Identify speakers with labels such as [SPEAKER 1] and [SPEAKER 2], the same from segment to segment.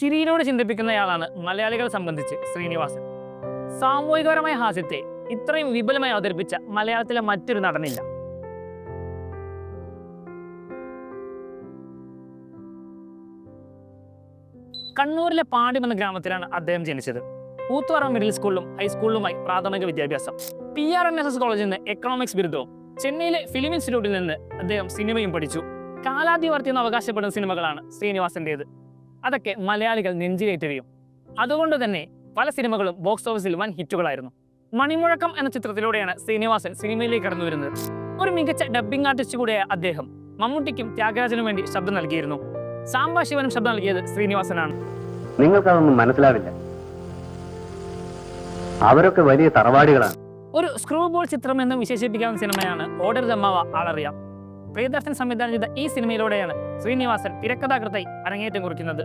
[SPEAKER 1] ചിരിയിലൂടെ ചിന്തിപ്പിക്കുന്നയാളാണ് മലയാളികളെ സംബന്ധിച്ച് ശ്രീനിവാസൻ. സാമൂഹികപരമായ ഹാസ്യത്തെ ഇത്രയും വിപുലമായി അവതരിപ്പിച്ച മലയാളത്തിലെ മറ്റൊരു നടനില്ല. കണ്ണൂരിലെ പാടിം എന്ന ഗ്രാമത്തിലാണ് അദ്ദേഹം ജനിച്ചത്. ഊത്തുവറ മിഡിൽ സ്കൂളിലും ഹൈസ്കൂളിലുമായി പ്രാഥമിക വിദ്യാഭ്യാസം. P R N S S കോളേജിൽ നിന്ന് എക്കണോമിക്സ് ബിരുദവും ചെന്നൈയിലെ ഫിലിം ഇൻസ്റ്റിറ്റ്യൂട്ടിൽ നിന്ന് അദ്ദേഹം സിനിമയും പഠിച്ചു. കാലാതിവർത്തി എന്ന് അവകാശപ്പെടുന്ന സിനിമകളാണ് ശ്രീനിവാസന്റേത്. അതൊക്കെ മലയാളികൾ നെഞ്ചിലേറ്റുകയും അതുകൊണ്ട് തന്നെ പല സിനിമകളും ബോക്സ് ഓഫീസിൽ വൻ ഹിറ്റുകളായിരുന്നു. മണിമുഴക്കം എന്ന ചിത്രത്തിലൂടെയാണ് ശ്രീനിവാസൻ സിനിമയിലേക്ക് കടന്നു വരുന്നത്. ഒരു മികച്ച ഡബ്ബിംഗ് ആർട്ടിസ്റ്റ് കൂടിയായ അദ്ദേഹം മമ്മൂട്ടിക്കും ത്യാഗരാജനും വേണ്ടി ശബ്ദം നൽകിയിരുന്നു. സാംബാശിവനും ശബ്ദം നൽകിയത് ശ്രീനിവാസനാണ്.
[SPEAKER 2] നിങ്ങൾക്കതൊന്നും മനസ്സിലാവില്ല. അവരൊക്കെ വലിയ തറവാടികളാണ്.
[SPEAKER 1] ഒരു സ്ക്രൂ ബോൾ ചിത്രം എന്ന് വിശേഷിപ്പിക്കാവുന്ന സിനിമയാണ് ഓർഡർ ദമ്മാവ ആളറിയാം. പ്രിയദർശൻ സംവിധാനം ചെയ്ത ഈ സിനിമയിലൂടെയാണ് ശ്രീനിവാസൻ തിരക്കഥാകൃത്തായി അരങ്ങേറ്റം കുറിക്കുന്നത്.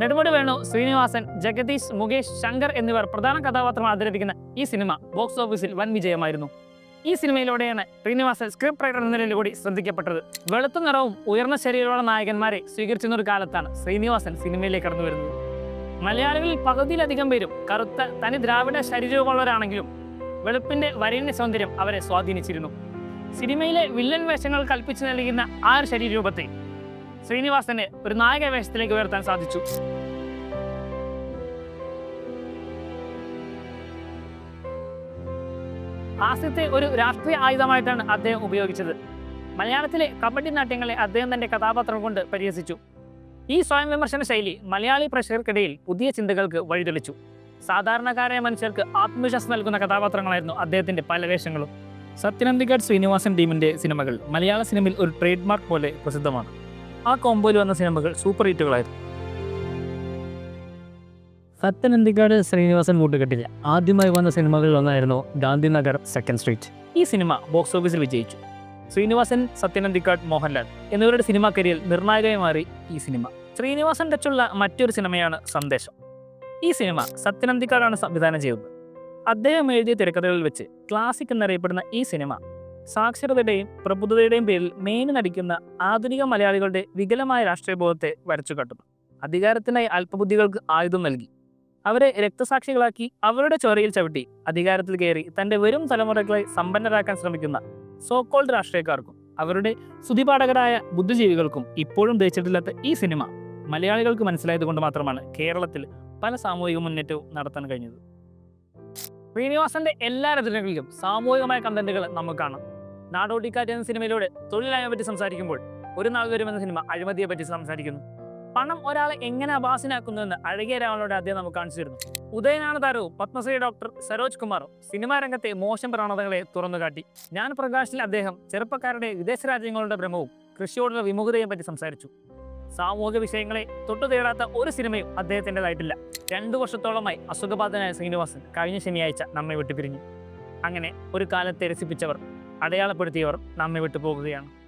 [SPEAKER 1] നെടുമുടി വേണു ശ്രീനിവാസൻ ജഗദീഷ് മുകേഷ് ശങ്കർ എന്നിവർ പ്രധാന കഥാപാത്രങ്ങൾ അവതരിപ്പിക്കുന്ന ഈ സിനിമ ബോക്സ് ഓഫീസിൽ വൻ വിജയമായിരുന്നു. ഈ സിനിമയിലൂടെയാണ് ശ്രീനിവാസൻ സ്ക്രിപ്റ്റ് റൈറ്റർ എന്ന നിലയിൽ കൂടി ശ്രദ്ധിക്കപ്പെട്ടത്. വെളുത്ത നിറവും ഉയർന്ന ശരീരമുള്ള നായകന്മാരെ സ്വീകരിച്ചിരുന്ന ഒരു കാലത്താണ് ശ്രീനിവാസൻ സിനിമയിലേക്ക് കടന്നു വരുന്നത്. മലയാളികളിൽ പകുതിയിലധികം പേരും കറുത്ത തനി ദ്രാവിഡ ശരീരമുള്ളവരാണെങ്കിലും വെളുപ്പിന്റെ വരേണ്യ സൗന്ദര്യം അവരെ സ്വാധീനിച്ചിരുന്നു. സിനിമയിലെ വില്ലൻ വേഷങ്ങൾ കൽപ്പിച്ചു നൽകുന്ന ആ ഒരു ശരീരരൂപത്തെ ശ്രീനിവാസന് ഒരു നായക വേഷത്തിലേക്ക് ഉയർത്താൻ സാധിച്ചു. ഹാസ്യത്തെ ഒരു രാഷ്ട്രീയ ആയുധമായിട്ടാണ് അദ്ദേഹം ഉപയോഗിച്ചത്. മലയാളത്തിലെ കബഡി നാട്യങ്ങളെ അദ്ദേഹം തന്റെ കഥാപാത്രം കൊണ്ട് പരിഹസിച്ചു. ഈ സ്വയം വിമർശന ശൈലി മലയാളി പ്രേക്ഷകർക്കിടയിൽ പുതിയ ചിന്തകൾക്ക് വഴിതെളിച്ചു. സാധാരണക്കാരായ മനുഷ്യർക്ക് ആത്മവിശ്വാസം നൽകുന്ന കഥാപാത്രങ്ങളായിരുന്നു അദ്ദേഹത്തിന്റെ പല വേഷങ്ങളും. സത്യനന്ദിക്കാട് ശ്രീനിവാസൻ ടീമിന്റെ സിനിമകൾ മലയാള സിനിമയിൽ ഒരു ട്രേഡ് മാർക്ക് പോലെ പ്രസിദ്ധമാണ്. ആ കോമ്പോയിൽ വന്ന സിനിമകൾ സൂപ്പർ ഹിറ്റുകളായിരുന്നു. സത്യനന്ദിഗഡ് ശ്രീനിവാസൻ കൂട്ടുകെട്ടില്ല ആദ്യമായി വന്ന സിനിമകളിൽ ഒന്നായിരുന്നു ഗാന്ധിനഗർ സെക്കൻഡ് സ്ട്രീറ്റ്. ഈ സിനിമ ബോക്സ് ഓഫീസിൽ വിജയിച്ചു. ശ്രീനിവാസൻ സത്യനന്ദിക്കാട് മോഹൻലാൽ എന്നിവരുടെ സിനിമാ കരിയർ നിർണായകമായി മാറി ഈ സിനിമ. ശ്രീനിവാസൻ ടച്ചുള്ള മറ്റൊരു സിനിമയാണ് സന്ദേശം. ഈ സിനിമ സത്യനന്ദിക്കാടാണ് സംവിധാനം ചെയ്തത്. അദ്ദേഹം എഴുതിയ തിരക്കഥകളിൽ വെച്ച് ക്ലാസിക് എന്നറിയപ്പെടുന്ന ഈ സിനിമ സാക്ഷരതയുടെയും പ്രബുദ്ധതയുടെയും പേരിൽ മേനി നടിക്കുന്ന ആധുനിക മലയാളികളുടെ വികലമായ രാഷ്ട്രീയ ബോധത്തെ വരച്ചു കാട്ടുന്നു. അധികാരത്തിനായി അല്പബുദ്ധികൾക്ക് ആയുധം നൽകി. അവരെ രക്തസാക്ഷികളാക്കി അവരുടെ ചൊറയിൽ ചവിട്ടി അധികാരത്തിൽ കയറി തന്റെ വരും തലമുറകളെ സമ്പന്നരാക്കാൻ ശ്രമിക്കുന്ന സോക്കോൾഡ് രാഷ്ട്രീയക്കാർക്കും അവരുടെ സ്തുതിപാഠകരായ ബുദ്ധിജീവികൾക്കും ഇപ്പോഴും ദഹിച്ചിട്ടില്ലാത്ത ഈ സിനിമ മലയാളികൾക്ക് മനസ്സിലായത് കൊണ്ട് മാത്രമാണ് കേരളത്തിൽ പല സാമൂഹിക മുന്നേറ്റവും നടത്താൻ കഴിഞ്ഞത്. ശ്രീനിവാസന്റെ എല്ലാ രചനകളിലും സാമൂഹികമായ കണ്ടന്റുകൾ നമുക്ക് കാണാം. നാടോടിക്കാറ്റ് എന്ന സിനിമയിലൂടെ തൊഴിലായ പറ്റി സംസാരിക്കുമ്പോൾ ഒരു നാൾ വരുമെന്ന സിനിമ അഴിമതിയെ പറ്റി സംസാരിക്കുന്നു. പണം ഒരാളെ എങ്ങനെ അഭാസനാക്കുന്നുവെന്ന് അഴകിയ രാവണോട് അദ്ദേഹം നമുക്ക് കാണിച്ചിരുന്നു ഉദയനാണ് താരവും പത്മശ്രീ ഡോക്ടർ സരോജ് കുമാറും. സിനിമാ രംഗത്തെ മോശം പ്രവണതകളെ തുറന്നു കാട്ടി. ഞാൻ പ്രകാശിൽ അദ്ദേഹം ചെറുപ്പക്കാരുടെ വിദേശ രാജ്യങ്ങളുടെ ഭ്രമവും കൃഷിയോടുള്ള വിമുഖതയെ പറ്റി സംസാരിച്ചു. സാമൂഹിക വിഷയങ്ങളെ തൊട്ടു തേടാത്ത ഒരു സിനിമയും അദ്ദേഹത്തിന്റെതായിട്ടില്ല. രണ്ടു വർഷത്തോളമായി അസുഖബാധനായ ശ്രീനിവാസൻ കഴിഞ്ഞ ശനിയാഴ്ച നമ്മെ വിട്ടുപിരിഞ്ഞു. അങ്ങനെ ഒരു കാലത്തെ രസിപ്പിച്ചവർ അടയാളപ്പെടുത്തിയവർ നമ്മെ വിട്ടു പോകുകയാണ്